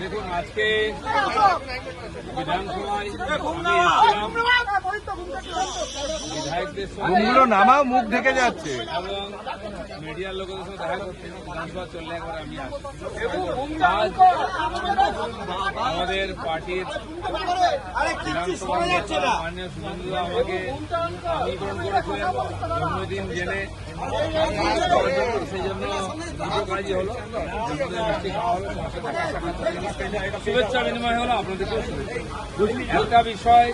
দেখুন আজকে বিধানসভায় বিধায়কদের সঙ্গে নামাও মুখ ঢেকে যাচ্ছে। এবং মিডিয়ার লোকেদের সঙ্গে দেখা করতে বিধানসভা চললে একবার আমি আসি আমাদের পার্টির মাননীয় শুভেন্দু আমাকে করেছিলেন জন্মদিন জেনে। সেই জন্য হলো খাওয়া হলো। শুভেচ্ছা বিনিময় হলো আপনাদেরকেও একটা বিষয়,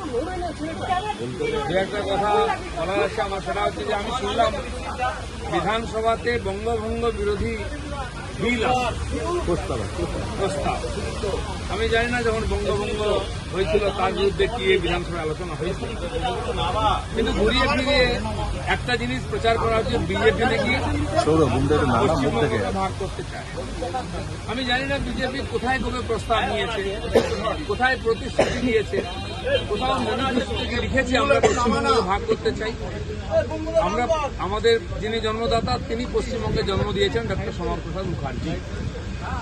দু একটা কথা বলা যাচ্ছে আমার, সেটা হচ্ছে যে আমি শুনলাম, বিধানসভাতে বঙ্গভঙ্গ বিরোধী আমি জানি না যখন বঙ্গভঙ্গ হয়েছিল তার বিরুদ্ধে কি এই বিধানসভায় আলোচনা হয়েছিল কিন্তু ঘুরিয়ে ফিরিয়ে একটা জিনিস প্রচার করা হচ্ছে বিজেপি নাকি পশ্চিমবঙ্গকে ভাগ করতে চায়। আমি জানি না বিজেপি কোথায় কবে প্রস্তাব নিয়েছে কোথায় প্রতিশ্রুতি দিয়েছে লিখেছে, আমরা ভাগ করতে চাই। আমরা আমাদের যিনি জন্মদাতা, তিনি পশ্চিমবঙ্গে জন্ম দিয়েছেন ডক্টর শ্যামাপ্রসাদ মুখার্জি।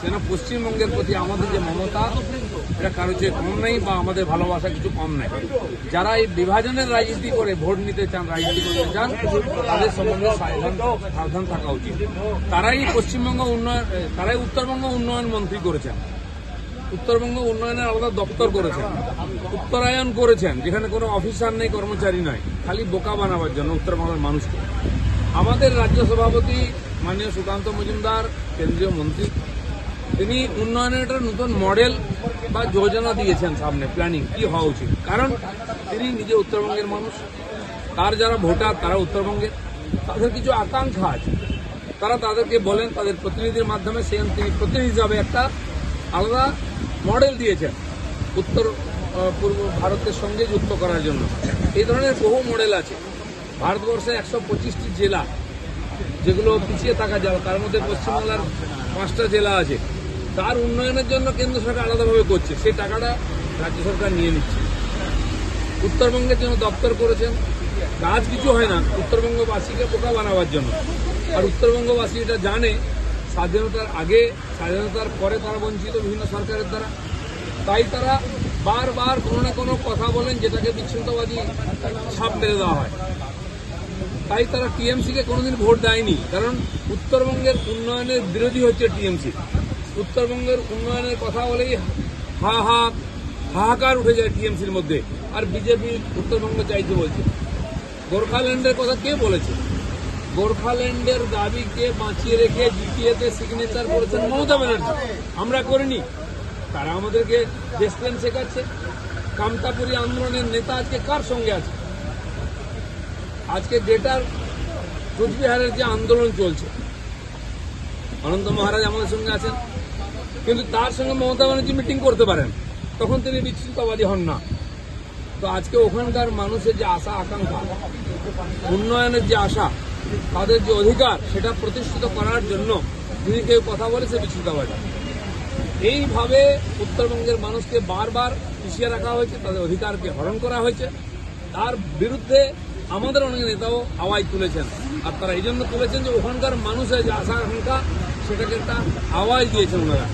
যেন পশ্চিমবঙ্গের প্রতি আমাদের যে মমতা, এটা কারও চেয়ে কম নেই বা আমাদের ভালোবাসা কিছু কম নেই। যারা এই বিভাজনের রাজনীতি করে ভোট নিতে চান, রাজনীতি করতে চান, তাদের সম্বন্ধে সাবধান থাকা উচিত। তারাই পশ্চিমবঙ্গ উন্নয়ন তারাই উত্তরবঙ্গ উন্নয়ন মন্ত্রী করেছেন। উত্তরবঙ্গ উন্নয়নের আলাদা দপ্তর করেছেন। উত্তরায়ণ করেছেন, যেখানে কোনো অফিসার নেই, কর্মচারী নয়, খালি বোকা বানাবার জন্য উত্তরবঙ্গের মানুষকে। আমাদের রাজ্য সভাপতি মাননীয় সুকান্ত মজুমদার, কেন্দ্রীয় মন্ত্রী, তিনি উন্নয়নের একটা নতুন মডেল বা যোজনা দিয়েছেন সামনে, প্ল্যানিং, কি হওয়া উচিত? কারণ তিনি নিজে উত্তরবঙ্গের মানুষ, তার যারা ভোটার, তারা উত্তরবঙ্গের তাদের কিছু আকাঙ্ক্ষা আছে। তারা তাদেরকে বলেন, তাদের প্রতিনিধির মাধ্যমে সেই তিনি প্রতিনিধি হিসাবে একটা আলাদা মডেল দিয়েছেন, উত্তর পূর্ব ভারতের সঙ্গে যুক্ত করার জন্য। এই ধরনের বহু মডেল আছে। ভারতবর্ষে একশো পঁচিশটি জেলা যেগুলো পিছিয়ে থাকা যাবে তার মধ্যে পশ্চিমবাংলার পাঁচটা জেলা আছে। তার উন্নয়নের জন্য কেন্দ্র সরকার আলাদাভাবে করছে। সেই টাকাটা রাজ্য সরকার নিয়ে নিচ্ছে। উত্তরবঙ্গের জন্য দপ্তর করেছেন। কাজ কিছু হয় না। উত্তরবঙ্গবাসীকে বোকা বানাবার জন্য। আর উত্তরবঙ্গবাসী এটা জানে, স্বাধীনতার আগে, স্বাধীনতার পরে তারা বঞ্চিত বিভিন্ন সরকারের দ্বারা। তাই তারা বারবার কোনো না কোনো কথা বলেন যেটাকে বিচ্ছিন্নতাবাদী ছাপ মেরে দেওয়া হয়। তাই তারা টিএমসিকে কোনোদিন ভোট দেয়নি, কারণ উত্তরবঙ্গের উন্নয়নের বিরোধী হচ্ছে টিএমসি। উত্তরবঙ্গের উন্নয়নের কথা বলেই হা হা, হাহাকার উঠে যায় টিএমসির মধ্যে, আর বিজেপি উত্তরবঙ্গ চাইতে বলছে। গোর্খাল্যান্ডের কথা কে বলেছে? গোর্খাল্যান্ডের দাবিকে বাঁচিয়ে রেখে জিটিএতে সিগনেচার করেছেন মমতা ব্যানার্জি। আমরা করিনি। তারা আমাদেরকে দেশপ্রেম শেখাচ্ছে। কামতাপুরী আন্দোলনের নেতা আজকে কার সঙ্গে আছে? আজকে গ্রেটার কোচবিহারের যে আন্দোলন চলছে, অনন্ত মহারাজ আমাদের সঙ্গে আছেন, কিন্তু তার সঙ্গে মমতা ব্যানার্জি মিটিং করতে পারেন, তখন তিনি বিচ্ছিন্নতাবাদী হন না। তো আজকে ওখানকার মানুষের যে আশা, আকাঙ্ক্ষা, উন্নয়নের যে আশা, তাদের যে অধিকার, সেটা প্রতিষ্ঠিত করার জন্য যদি কেউ কথা বলে সে বিচ্ছিন্নতাবাদী এইভাবে উত্তরবঙ্গের মানুষকে বারবার পিছিয়ে রাখা হয়েছে, তাদের অধিকারকে হরণ করা হয়েছে। তার বিরুদ্ধে আমাদের অনেক নেতাও আওয়াজ তুলেছেন। আর তারা এই জন্য তুলেছেন যে ওখানকার মানুষের যে আশা আকাঙ্ক্ষা, সেটাকে একটা আওয়াজ দিয়েছেন ওনারা।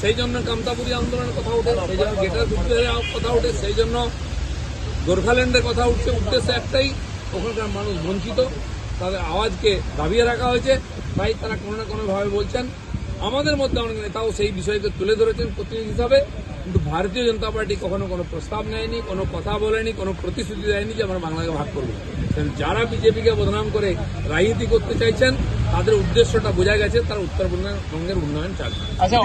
সেই জন্য কামতাপুরী আন্দোলনের কথা উঠে, সেই জন্য গেটার কথা উঠে, সেই জন্য গোর্খাল্যান্ডের কথা উঠছে। উদ্দেশ্য একটাই, ওখানকার মানুষ বঞ্চিত, তাদের আওয়াজকে দাবিয়ে রাখা হয়েছে। তাই তারা কোনো না কোনোভাবে বলছেন আমাদের মধ্যে অনেক নেতাও সেই বিষয়কে তুলে ধরেছেন প্রতিনিধি হিসাবে, কিন্তু ভারতীয় জনতা পার্টি কখনো কোনো প্রস্তাব নেয়নি, কোনো কথা বলেনি, কোনো প্রতিশ্রুতি দেয়নি যে আমরা বাংলাকে ভাগ করব। যারা বিজেপিকে বদনাম করে রাজনীতি করতে চাইছেন, তাদের উদ্দেশ্যটা বোঝা গেছে, তারা উত্তরবঙ্গের উন্নয়ন আচ্ছা